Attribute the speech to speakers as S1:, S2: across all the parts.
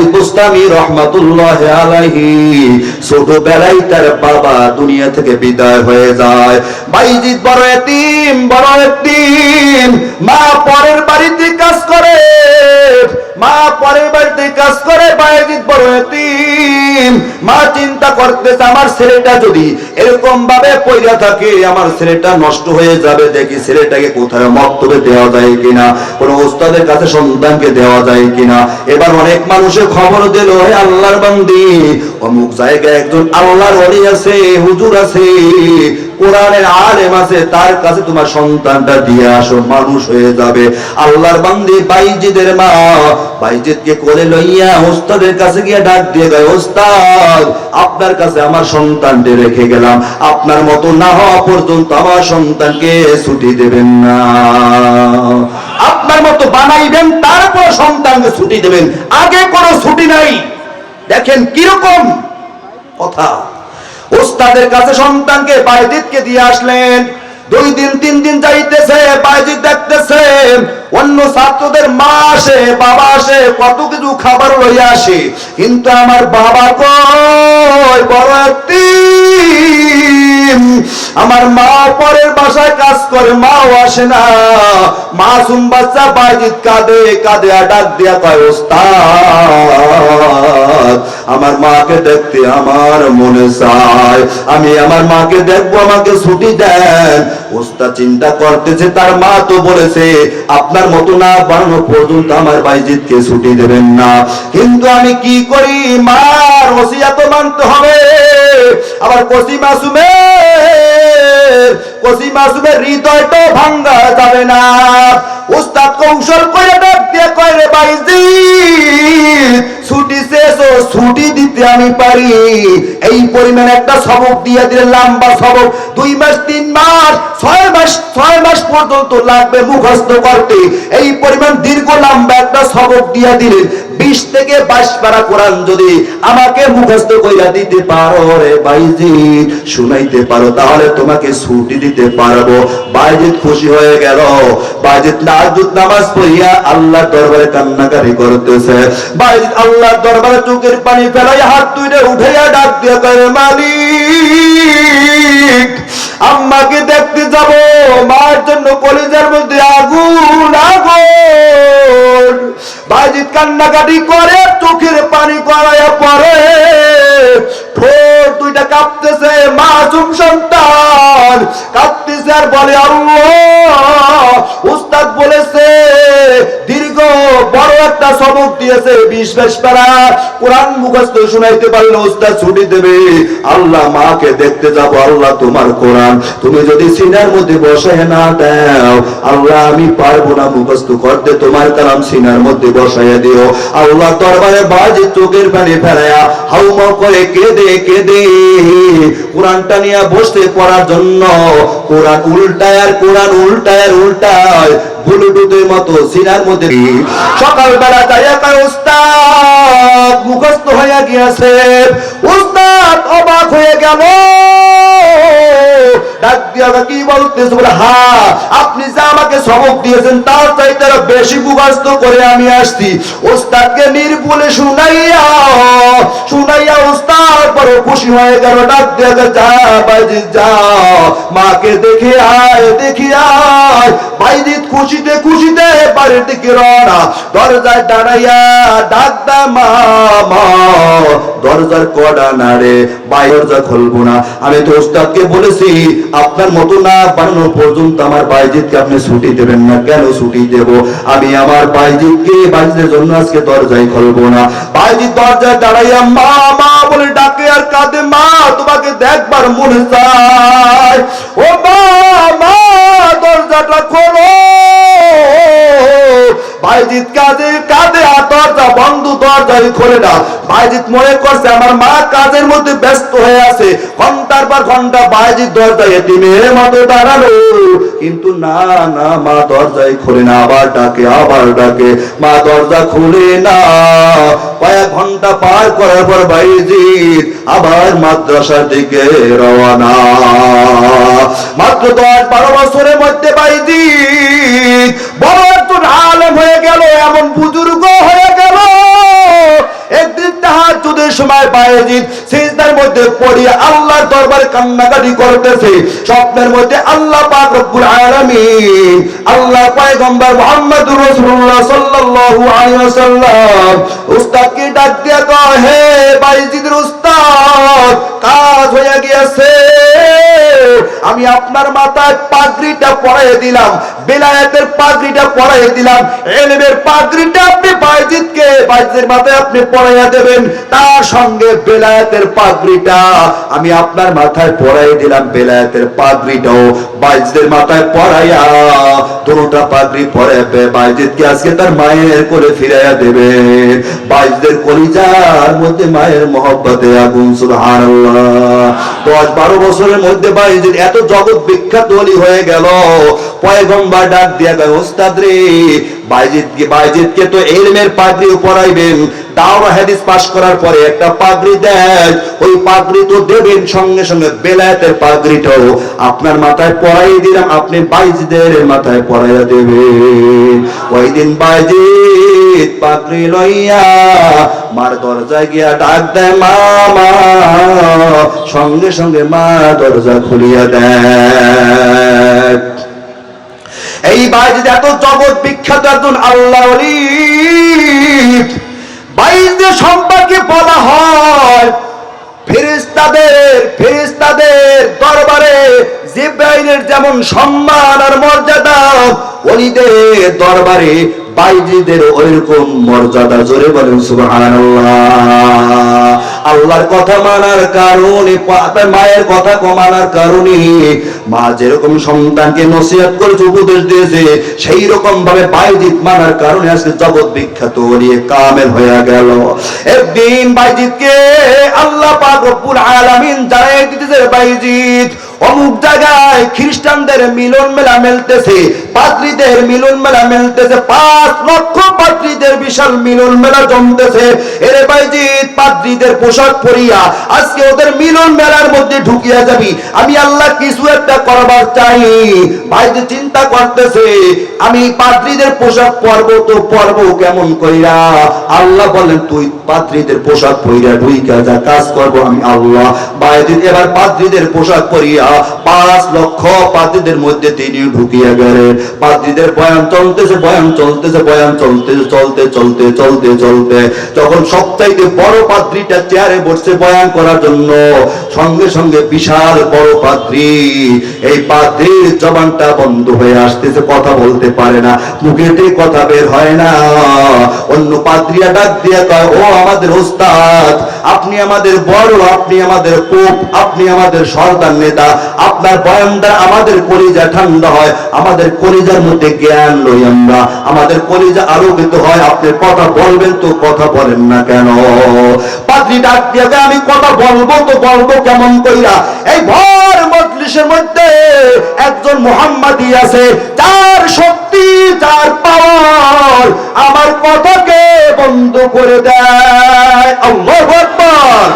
S1: বাইজিদ বুস্তামি রহমাতুল্লাহ ছোটবেলায় তার বাবা দুনিয়া থেকে বিদায় হয়ে যায়। বাইজিদ বড় এতিম বড় এতিম। মা পরের বাড়িতে কাজ করে। মা পরের বাড়িতে কাজ করে বাইজিদ বড় এতিম। মা চিন্তা করতেছে, আমার ছেলেটা যদি এরকম ভাবে পয়রা থাকে, আমার ছেলেটা নষ্ট হয়ে যাবে, দেখি ছেলেটাকে কোথায় মক্তবে দেওয়া যায় কিনা, কোন ওস্তাদের কাছে সন্তানকে দেওয়া যায় কিনা। এবার অনেক মানুষের খবর দিল হে আল্লাহর বান্দি, অমুক জায়গায় একজন আল্লাহর অলি আছে, হুজুর আছে। কোরআনের আলেম আছে, তার কাছে তোমার সন্তানটা দিয়ে আসো, মানুষ হয়ে যাবে। আল্লাহর বান্দি বাইজিদের মা, বাইজিদকে কোলে লইয়া ওস্তাদের কাছে গিয়ে ডাক দিয়ে গায় ওস্তাদ, আপনার কাছে আমার সন্তানকে রেখে গেলাম। আপনার মতো না হওয়া পর্যন্ত আমার সন্তানকে ছুটি দেবেন না। আপনার মতো বানাইবেন, তারপর সন্তানকে ছুটি দেবেন। আগে কোনো ছুটি নাই। দেখেন কীরকম কথা। ওস্তাদের কাছে সন্তানকে বাইজিদকে দিয়ে আসলেন। দুই দিন তিন দিন যাইতেছে বাইজিদ দেখতেছে অন্য ছাত্রদের মা আসে, বাবা আসে, কত কিছু খাবার লইয়া আসে। কিন্তু আমার বাবা কই বড়। আমার মা পরের বাসায় কাজ করে, মাও আসে না। মাসুম বাচ্চা বাইজিদ কাঁদে কাঁদে ডাক দিয়া কয়, ওস্তাদ, আমার মাকে দেখতে আমার মনে চায়। আমি আমার মাকে দেখব, আমাকে ছুটি দেন। ওস্তাদ চিন্তা করতেছে, তার মা তো বলেছে, আপনার মতো না বানানো পর্যন্ত আমার বাইজিদকে ছুটি দেবেন না। কিন্তু আমি কি করি? মার তো মানতে হবে। আবার কসি মাসুমে কসি মাসুমের হৃদয়টা ভাঙ্গা যাবে না। উস্তাদ আমি পারি। এই পরিমাণ একটা সবক দিয়ে দিলে লম্বা সবক। দুই মাস, তিন মাস, ছয় মাস ছয় মাস পর্যন্ত লাগবে মুখস্থ করতে। এই পরিমাণ দীর্ঘ লম্বা একটা সবক দিয়ে দিলেন। বিশ থেকে বাইশ পারা কোরআন যদি আমাকে মুখস্থ কইরা দিতে পারো রে বাইজি শুনাইতে পারো, তাহলে তোমাকে ছুটি দিতে পারব। বাইজিৎ খুশি হয়ে গেল। বাইজিৎ নাজুদ নামাজ পড়িয়া আল্লাহ দরবারে কান্নাকারি করতেছে। বাইজিৎ আল্লাহ দরবারে চোখের পানি ফেলাই হাত তুইরে উঠাইয়া ডাক দিয়ে করে মালিক! আম্মাকে দেখতে যাব, মার জন্য কলেজের মধ্যে আগুন আগুন। বাইজিৎ কান্নাকাটি করে, চোখের পানি করাইয়া পরে ঠোঁট দুইটা কাঁপতেছে, মাসুম সন্তান কাঁপতেছে আর বলে, আল্লাহ, উস্তাদ বলেছে একটা সবক দিয়েছে, বিশ বেশ পারা। কোরআন মুখস্থ শুনাইতে পারলে উস্তাদ ছুটি দেবে। আল্লাহ মাকে দেখতে যাব, আল্লাহ তোমার কোরআন। তুমি যদি সিনার মধ্যে বসে না দাও, আল্লাহ আমি পারব না মুখস্থ করতে। তোমার কালাম সিনার মধ্যে বসাইয়া দিও। আল্লাহ দরবারে বাজে চোখের পানি ফেলায়া হাউমা করে কেঁদে কেঁদে। কোরআনটা নিয়ে বসতে পড়ার জন্য কোরআন উল্টায় আর কোরআন উল্টায় আর উল্টায়। ব্লুটুথের মতো সিনার মধ্যে সকালবেলা কয়, উস্তাদ, মুখস্থ হইয়া গিয়াছে। উস্তাদ, অবাক হয়ে গেল। কি বলে, হা, আপনি যে আমাকে সবক দিয়েছেন, তার চাইতে বেশি মুখস্থ করে আমি আসছি। ওস্তাদকে নির্ভুলে শুনাইয়া শুনাইয়া ওস্তাদ বড় খুশি হয়ে গেল। ডাক দিয়া যা, বাইজি, যা। মাকে দেখে আয় বাড়ির দিকে রওনা দরজায় দাঁড়াইয়া ডাক দা মা মা দরজার কডা নাড়ে, বাই দরজা খুলবো না। আমি তো ওস্তাদকে বলেছি, আপনার মতো না বানানো পর্যন্ত আমার বাইজিৎকে আপনি ছুটি দেবেন না। কেন ছুটি দেব? আমি আমার বাইজিৎকে বাইজিদের জন্য আজকে দরজায় খুলবো না। বাইজিৎ দরজায় দাঁড়াইয়া মা মা বলে ডাকে আর কাঁদে, মা, তোমাকে দেখবার মনে চায় দরজাই খোলে না বাইজিৎ মনে করছে আমার মা কাজের মধ্যে ব্যস্ত হয়ে আছে। ঘণ্টার পর ঘণ্টা বাইজিৎ দরজায় এতিমের মতো দাঁড়াল। কিন্তু না না, মা দরজায় খোলে না, আবার ডাকে আবার ডাকে। মা দরজা খুলে না। কয়েক ঘণ্টা পার করার পর বাইজিৎ আবার মাদ্রাসার দিকে রওনা। মাত্র দশ বারো বছরের মধ্যে বাইজিৎ বড় একজন আলেম হয়ে গেল, এমন বুজুর্গ হয়ে গেল। সময় বায়েজিদ সিজদার মধ্যে পড়িয়ে আল্লাহর দরবারে কান্নাকাটি করতেছে। স্বপ্নের মধ্যে আল্লাহ পাক রব্বুল আলামিন, আল্লাহ পয়গম্বর মুহাম্মদুর রাসূলুল্লাহ সাল্লাল্লাহু আলাইহি ওয়াসাল্লাম, উস্তাদকে ডাক দিয়া কয়, হে বায়েজিদের উস্তাদ আমি আপনার মাথায় পাগড়িটা পরাই দিলাম, বেলায়েতের পাগড়িটা পরাই দিলাম, এলেমের পাগড়িটা আপনি বাইজিদকে, বাইজিদের মাথায় আপনি পরাইয়া দেবেন, তার সঙ্গে বেলায়েতের পাগড়িটা আমি আপনার মাথায় পরাই দিলাম, বেলায়েতের পাগড়িটাও বাইজিদের মাথায় পরাইয়া। দুটা পাগড়ি পরাবে বাইজিদকে আজকে তার মায়ের করে ফিরাইয়া দেবে। বাইজিদের কলিজার মধ্যে মায়ের মহব্বতে আগুন, সুবহানাল্লাহ। দশ বারো বছরের মধ্যে বাইজিদ এত জগৎ বিখ্যাত হয়ে গেল। পয়গম্বা ডাক দিয়া গেল ওস্তাদ রে বাইজিদকে তো এলমের দাওরা হাদিস পাশ করার পরে একটা দেন ওই তো দেবেন সঙ্গে সঙ্গে বেলায়েতের আপনার মাথায় পরাই দিলাম, আপনি মাথায় পরাইয়া দেবেন। ওই দিন বাইজিদ পাগড়ি লইয়া মার দরজা গিয়া ডাক দেয় মা সঙ্গে সঙ্গে মা দরজা খুলিয়া দেয়। এই বাইজিদ এত জগৎ বিখ্যাত একজন আল্লাহ বাইজদের সম্পর্কে বলা হয়, ফেরেশতাদের ফেরেশতাদের দরবারে জিব্রাইলের যেমন সম্মান আর মর্যাদা, ওলিদের দরবারে বাইজিদের ওইরকম মর্যাদা, জোরে বলেন সুবহানাল্লাহ। আল্লাহর কথা মানার কারণে মায়ের কথা কমানোর কারণে মা যেরকম সন্তানকে নসিহত করেছে, উপদেশ দিয়েছে সেই রকম ভাবে বাইজিৎ মানার কারণে আজকে জগৎ বিখ্যাত নিয়ে কামেল হয়ে গেল। একদিন বাইজিৎকে আল্লাহ পাক আলামিন জানাই দিতেছে বাইজিৎ অমুক জায়গায় খ্রিস্টানদের মিলন মেলা মেলতেছে পাত্রীদের মিলন মেলা মেলতেছে, পাঁচ লক্ষ পাত্রীদের বিশাল মিলন মেলা জমতেছে। এরে বাইজিৎ পাত্রীদের পোশাক পরিয়া, আজকে ওদের মিলন মেলার মধ্যে ঢুকিয়া যাবি। আমি আল্লাহ কিছু একটা করবার চাই। ভাইজি চিন্তা করতেছে, আমি পাত্রীদের পোশাক পরবো তো পরবো কেমন কইরা? আল্লাহ বলেন, তুই পাত্রীদের পোশাক পরিয়া ঢুইকা যা, কাজ করব আমি আল্লাহ। বাইজিৎ এবার পাত্রীদের পোশাক পরিয়া পাঁচ লক্ষ পাত্রীদের মধ্যে তিনি ঢুকিয়া গেলেন। পাত্রীদের বয়ান চলতেছে বয়ান চলতেছে বয়ান চলতেছে, চলতে চলতে চলতে চলতে। যখন সবচাইতে বড় পাত্রীটা চেয়ারে বসছে বয়ান করার জন্য, সঙ্গে সঙ্গে বিশাল বড় পাত্রী এই পাত্রীর জবানটা বন্ধ হয়ে আসতেছে, কথা বলতে পারে না মুখেতে কথা বের হয় না। অন্য পাত্রীরা ডাক দিয়ে কয়, ও আমাদের ওস্তাদ, আপনি আমাদের বড়, আপনি আমাদের কোপ, আপনি আমাদের সর্দার নেতা, আপনার বয়ান দ্বারা আমাদের কলিজা ঠান্ডা হয়, আমাদের কলিজার মধ্যে জ্ঞান লই আমরা। আমাদের কলিজা আলোকিত হয়, আপনি কথা বলবেন তো কথা বলেন না কেন? পাত্রী ডাক দিয়ে আমি কথা বলব তো বলব কেমন কইরা? এই ভর মজলিসের মধ্যে একজন মোহাম্মদী আছে, যার শক্তি, যার পাওয়ার আমার কথাকে বন্ধ করে দেয়। আল্লাহু আকবার।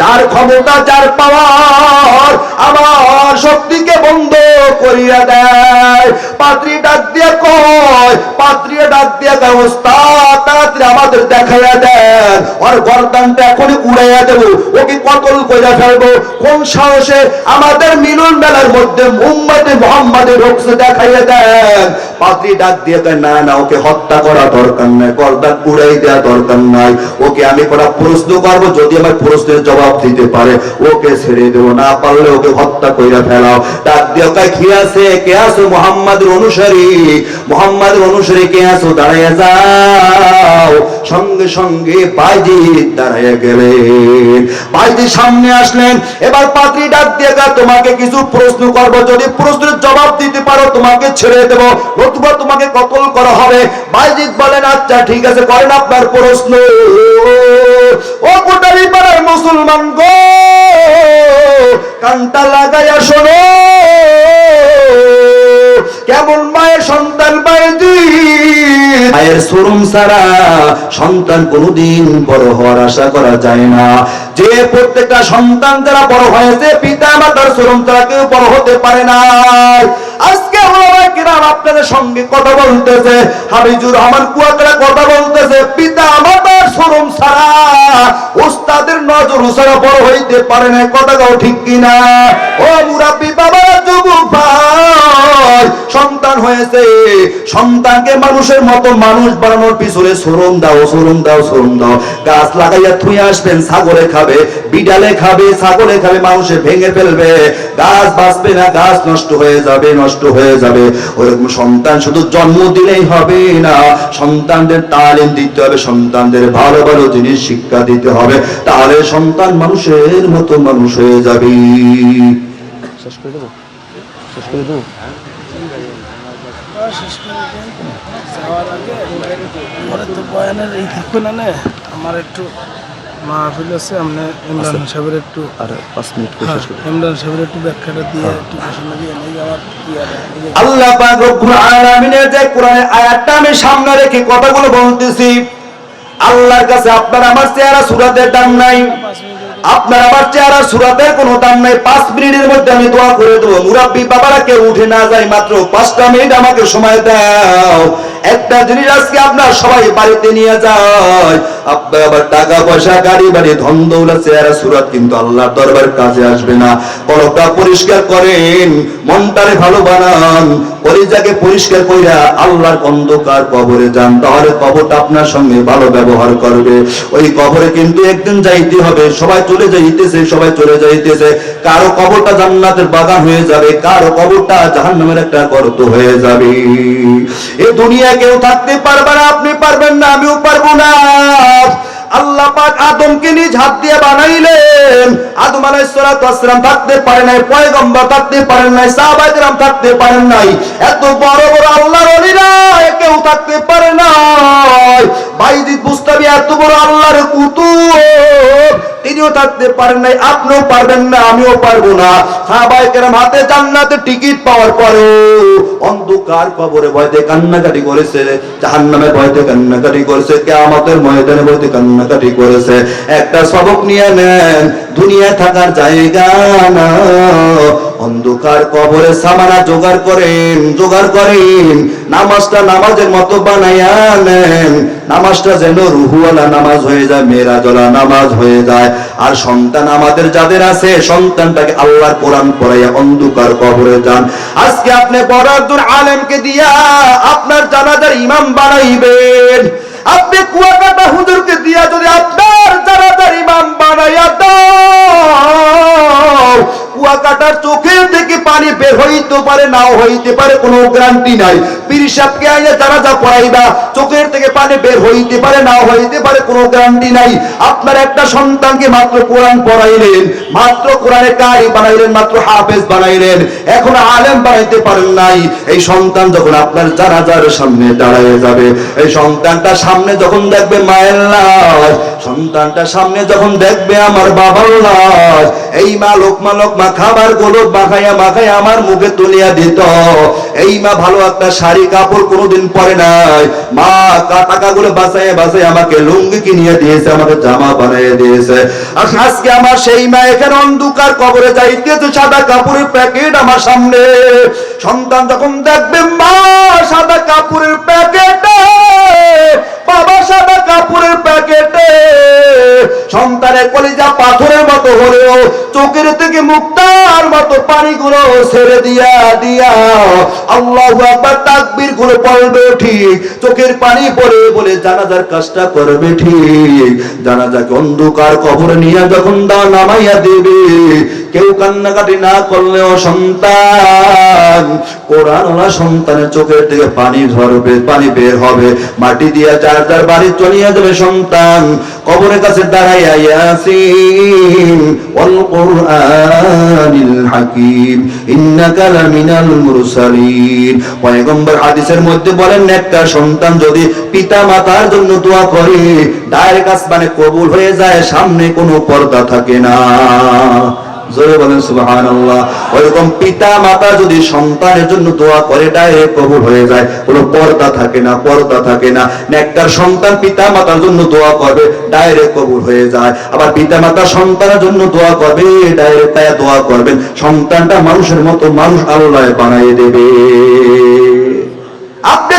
S1: যার ক্ষমতা, যার পাওয়ার আমার শক্তিকে বন্ধ করিয়া দেয়। পাত্রী ডাক দিয়া কয় পাত্রী ডাক দিয়ে ব্যবস্থা তাড়াতাড়ি আমাদের দেখাইয়া দেন। ওর গর্দানটা এখনই উড়াইয়া দেব। ওকে কতল কইরা ফেলব? কোন সাহসে আমাদের মিলন মেলার মধ্যে মুম্বাইতে মোহাম্মদের রক্সে দেখাইয়া দেন? পাত্রী ডাক দিয়ে কয়, না না, ওকে হত্যা করা দরকার নাই। গর্দান উড়াই দেওয়া দরকার নাই। ওকে আমি করা প্রশ্ন করব, যদি আমার প্রশ্নের জবাব দিতে পারে। ওকে ছেড়ে দেবো। না পারলে ওকে হত্যা কইরা ফেলাও। ডাক দিয়ে কয়, কে আছে? কে আছো? মোহাম্মদের অনুসারী? মোহাম্মদের অনুসারী কে আছো? দাঁড়াইয়া যাও সঙ্গে সঙ্গে বাইজি দাঁড়াইয়া গেলেন। বাইজি সামনে আসলেন, এবার পাত্রী ডাক দিয়ে তোমাকে কিছু প্রশ্ন করব, যদি প্রশ্নের জবাব দিতে পারো, তোমাকে ছেড়ে দেব। নতুবা তোমাকে কতল করা হবে। বাইজিৎ বলেন আচ্ছা ঠিক আছে, করেন আপনার প্রশ্ন। ও কোটারি পাড়ার মুসলমান গো, কানটা লাগাইয়া শোনো। কেমন মায়ের সন্তান বাইজি মায়ের শোরুম ছাড়া সন্তান কোনোদিন বড় হওয়ার আশা করা যায় না। যে প্রত্যেকটা সন্তান যারা বড় হয়েছে, পিতা মাতার শোরুম ছাড়া কেউ বড় হতে পারে না। আজকে কিরাম আপনাদের সঙ্গে কথা বলতেছে হাবিজুর রহমান কুয়াকারা কথা বলতেছে, পিতা মাতার শোরুম ছাড়া ওস্তাদের নজর ছাড়া বড় হইতে পারে না। কথাটাও ঠিক কিনা? ও মুরাব্বি বাবা যুবক ভাই হয়েছে, সন্তানকে মানুষের মতো মানুষ বানানোর পিছনে শ্রম দাও শ্রম দাও শ্রম দাও। গাছ লাগাইয়া থুই আসবেন ছাগলে খাবে, বিড়ালে খাবে ছাগলে খাবে, মানুষে ভেঙে ফেলবে। গাছ বাঁচবে না, গাছ নষ্ট হয়ে যাবে, নষ্ট হয়ে যাবে। ওরকম সন্তান শুধু জন্ম দিলেই হবে না, সন্তানদের তালিম দিতে হবে, সন্তানদের ভালো ভালো জিনিস শিক্ষা দিতে হবে। তাহলে সন্তান মানুষের মতো মানুষ হয়ে যাবে।
S2: শেষ করে দেবো? শেষ করে দেবো?
S3: যাওয়ার আগে আমার তো বয়ানের এই থাকবে না না, আমার একটু মাহফিল আছে আপনি ইমরান সাহেবের একটু
S2: আর পাঁচ মিনিট করে শেষ করে
S3: ইমরান সাহেবের একটু ব্যাখ্যাটা দিয়ে একটু ঘোষণা দিয়ে নেই আমার কি আর এই যে
S1: আল্লাহ আমি সামনে রেখে কথাগুলো বলতেছি, আল্লাহর কাছে আপনার আমার চেহারা সুরাতের দাম নাই। আপনার আমার চেহারা সুরাতের কোনো দাম নাই। পাঁচ মিনিটের মধ্যে আমি দোয়া করে দেবো। মুরাব্বি বাবারা কেউ উঠে না যায় মাত্র পাঁচটা মিনিট আমাকে সময় দাও। একটা জিনিস আজকে আপনার সবাই বাড়িতে নিয়ে যায়। আপনার আবার টাকা পয়সা, গাড়ি বাড়ি, ধন দৌলত, চেহারা, সুরাত কিন্তু আল্লাহর দরবার কাজে আসবে না। কলকটা পরিষ্কার করেন, মনটারে ভালো বানান, কলিজাকে পরিষ্কার কইরা আল্লাহর অন্ধকার কবরে যান, তাহলে কবরটা আপনার সঙ্গে ভালো ব্যবহার করবে। ওই কবরে কিন্তু একদিন যাইতে হবে, সবাই চলে যাইতেছে, সবাই চলে যাইতেছে। কারও কবরটা জান্নাতের বাগান হয়ে যাবে, কারও কবরটা জাহান্নামের একটা গর্ত হয়ে যাবে। এই দুনিয়া কেউ থাকতে পারবে না, আপনি পারবেন না, আমিও পারব না। আল্লাহ পাক আদমকে নিজ হাত দিয়ে বানাইলেন। আদম আলাইহিস সালাতু ওয়াসসালাম থাকতে পারে নাই, পয়গম্বর থাকতে পারেন নাই, সাহাবায়ে কেরাম থাকতে পারেন নাই। এত বড় বড় আল্লাহর ওলিরা কেউ থাকতে পারে নাই। বাইজিদ বুস্তাবি এত বড় আল্লাহর কুতুব। তিনিও থাকতে পারেন নাই, আপনিও পারবেন না, আমিও পারব না। সাহাবাই কেরাম হাতে জান্নাতে টিকিট পাওয়ার পরে অন্ধকার কবরে ভয়তে কান্নাকাটি করেছে জাহান্নামে ভয়তে কান্নাকাটি করেছে, কেয়ামতের ময়দানে ভয়তে কান্নাকাটি করেছে। একটা সবক নিয়ে নেন দুনিয়া থাকার জায়গা না। অন্ধকার কবরে সামানা জোগাড় করেন জোগাড় করেন। নামাজটা নামাজের মতো বানাইয়া নেন। নামাজটা যেন রুহুওয়ালা নামাজ হয়ে যায় মেরাজলা নামাজ হয়ে যায়। আর সন্তান আমাদের যাদের আছে, সন্তানটাকে আল্লাহর কোরআন পড়াইয়া অন্ধকার কবরে যান। আজকে আপনি বড় আলেমকে দিয়া আপনার জানাজার ইমাম বানাইবেন। আপনি কুয়াকাটা হুজুরকে দিয়া যদি আপনার জানাজার ইমাম বানাইয়া দাও কুয়াকাটার চোখের থেকে পানি বের হইতে পারে, নাও হইতে পারে, কোনো গ্যারান্টি নাই। পীর আইলে জানাজা পড়াইবা, চোখের থেকে পানি বের হইতে পারে, নাও হইতে পারে, কোনো গ্যারান্টি নাই। আপনার একটা সন্তানকে মাত্র কোরআন পড়াইলেন, মাত্র কোরআনে কারি বানাইলেন, মাত্র হাফেজ বানাইলেন, এখন আলেম বানাইতে পারেন নাই। এই সন্তান যখন আপনার জানাজার সামনে দাঁড়ায় যাবে, এই সন্তানটা সামনে যখন দেখবে মায়ের লাশ সন্তানটা সামনে যখন দেখবে আমার বাবার লাশ, এই মা লোকমা লোকমা খাবারগুলো মাখাইয়া মাখাইয়া আমার মুখে তুলিয়া দিত। এই মা ভালো একটা শাড়ি, কাপড় কোনোদিন পরে নাই। মা টাকা গুলো বাঁচাইয়া বাঁচাই আমাকে লুঙ্গি কিনিয়ে দিয়েছে, আমাকে জামা বানিয়ে দিয়েছে। আর আজকে আমার সেই মা এখানে অন্ধকার কবরে যাইতেছে সাদা কাপড়ের প্যাকেট আমার সামনে। সন্তান যখন দেখবে, মা, সাদা কাপড়ের প্যাকেটে, বাবা সাদা কাপড়ের প্যাকেটে সন্তানের কলিজা পাথরের মতো হলেও চোখের থেকে মুক্তার মতো পানিগুলো ছেড়ে দিয়া দিয়া আল্লাহ একবার তাকবীরগুলো পড়বে ঠিক। চোখের পানি পড়ে বলে জানাজার কাজটা করবে ঠিক। জানাজাকে অন্ধকার কবর নিয়ে যখন দা নামাইয়া দেবে। কেউ কান্নাকাটি না করলেও সন্তান, কোরআনওয়ালা সন্তানের চোখের থেকে পানি ধরবে, পানি বের হবে। মাটি দিয়ে যার যার বাড়ি চলিয়া যাবে সন্তান। কবরের কাছে দাঁড়াইয়া ইয়াসিন, ওয়াল ইন্নাকা লামিনাল মুরসালিন। পয়গম্বর হাদিসের মধ্যে বলেন, একটা সন্তান যদি পিতা মাতার জন্য দোয়া করে ডাইরেক্ট আসমানে কবুল হয়ে যায়, সামনে কোনো পর্দা থাকে না। জোরে বলেন সুবহানাল্লাহ। ওইরকম পিতা মাতা যদি সন্তানের জন্য দোয়া করে ডাইরেক্ট কবুল হয়ে যায়। কোনো পর্দা থাকে না, পর্দা থাকে না। নেকটার সন্তান পিতা মাতার জন্য দোয়া করবে ডাইরেক্ট কবুল হয়ে যায়। আবার পিতা মাতা সন্তানের জন্য দোয়া করবে ডাইরেক্ট তাই দোয়া করবেন। সন্তানটা মানুষের মতো মানুষ আল্লাহ বানিয়ে দেবে।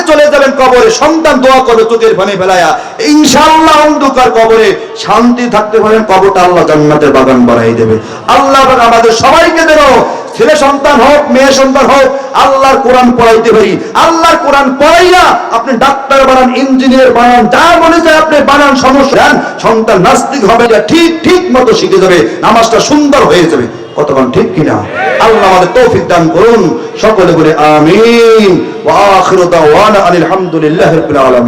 S1: চলে যাবেন কবরে, সন্তান দোয়া করবে চোখের পানি ফেলায়া। ইনশাআল্লাহ অন্ধকার কবরে শান্তি থাকতে পারেন, কবরটা আল্লাহ জান্নাতের বাগান বানাই দেবে। আল্লাহ আমাদের সবাইকে দেব ছেলে সন্তান হোক, মেয়ে সন্তান হোক, আল্লাহর কোরআন পড়াইতে পারি। আল্লাহর কোরআন পড়াইয়া আপনি ডাক্তার বানান, ইঞ্জিনিয়ার বানান, যা মনে চায় আপনি বানান, সমস্যা সন্তান নাস্তিক হবে, ঠিক ঠিক মতো শিখে যাবে, নামাজটা সুন্দর হয়ে যাবে। কতক্ষণ ঠিক কিনা? আল্লাহ আমাদের তৌফিক দান করুন। সকলে বলে আমিন। ওয়া আখিরু দাওয়ানা আনিল হামদুলিল্লাহি রাব্বিল আলামিন।